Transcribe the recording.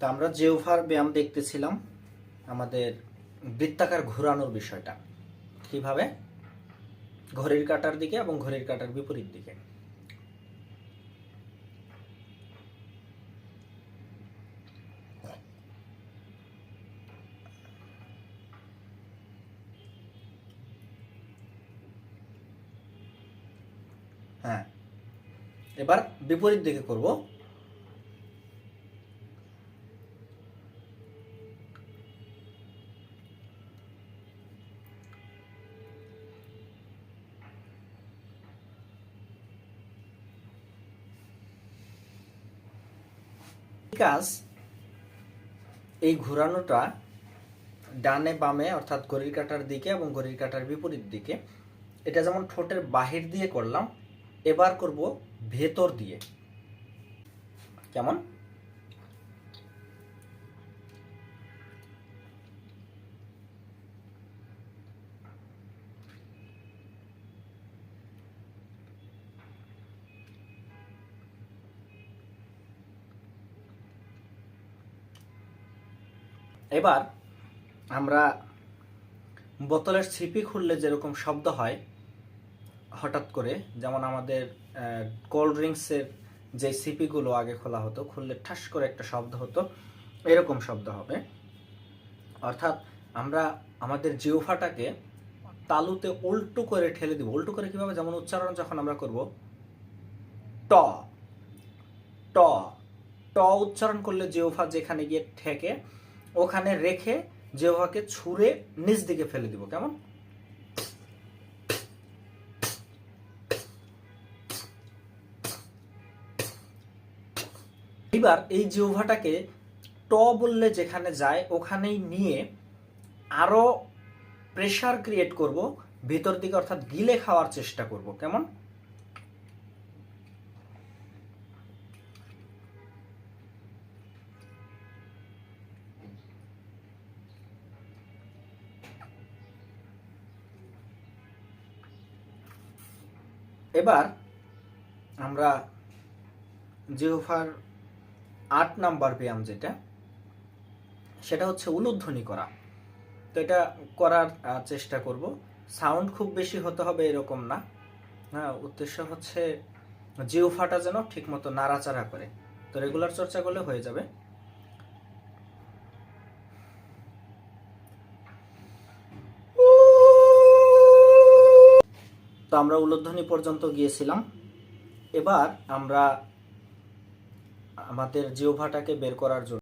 তা আমরা জিওফার ব্যায়াম দেখতেছিলাম, আমাদের বৃত্তাকার ঘোরানোর বিষয়টা। কীভাবে? ঘড়ির কাটার দিকে এবং ঘড়ির কাটার বিপরীত দিকে। হ্যাঁ। এবার বিপরীত দিকে করব। কাজ, এই ঘোরানোটা ডানে বামে, অর্থাৎ ঘড়ির কাটার দিকে এবং ঘড়ির কাটার বিপরীত দিকে, এটা যেমন ঠোঁটের বাহির দিয়ে করলাম, এবার করব ভেতর দিয়ে। কেমন? এবার আমরা বোতলের ছিপি খুললে যেরকম শব্দ হয়, হঠাৎ করে, যেমন আমাদের কোল্ড ড্রিঙ্কসের যে সিপিগুলো আগে খোলা হতো, খুললে ঠাস করে একটা শব্দ হতো, এরকম শব্দ হবে। অর্থাৎ আমরা আমাদের জিওফাটাকে তালুতে উল্টো করে ঠেলে দিব। উল্টো করে কীভাবে? যেমন উচ্চারণ যখন আমরা করব, ট ট ট উচ্চারণ করলে জিওফা যেখানে গিয়ে ঠেকে ওখানে রেখে জিওফাকে ছুঁড়ে নিচ দিকে ফেলে দিব, কেমন? এবার এই জিহ্বাটাকে ট বললে যেখানে যায় ওখানেই নিয়ে আরও প্রেসার ক্রিয়েট করব, ভিতর দিকে অর্থাৎ গিলে খাওয়ার চেষ্টা করব, কেমন? এবার আমরা জিহ্বার আট নাম্বার ব্যায়াম যেটা, সেটা হচ্ছে উলুধ্বনি করা। তো এটা করার চেষ্টা করব। সাউন্ড খুব বেশি হতে হবে এরকম না। হ্যাঁ উদ্দেশ্য হচ্ছে জিওফাটা যেন ঠিকমতো নাড়াচাড়া করে। তো রেগুলার চর্চা করলে হয়ে যাবে। তো আমরা উলুধ্বনি পর্যন্ত গিয়েছিলাম। এবার আমরা আমাদের জিওভাটাকে বের করার জন্য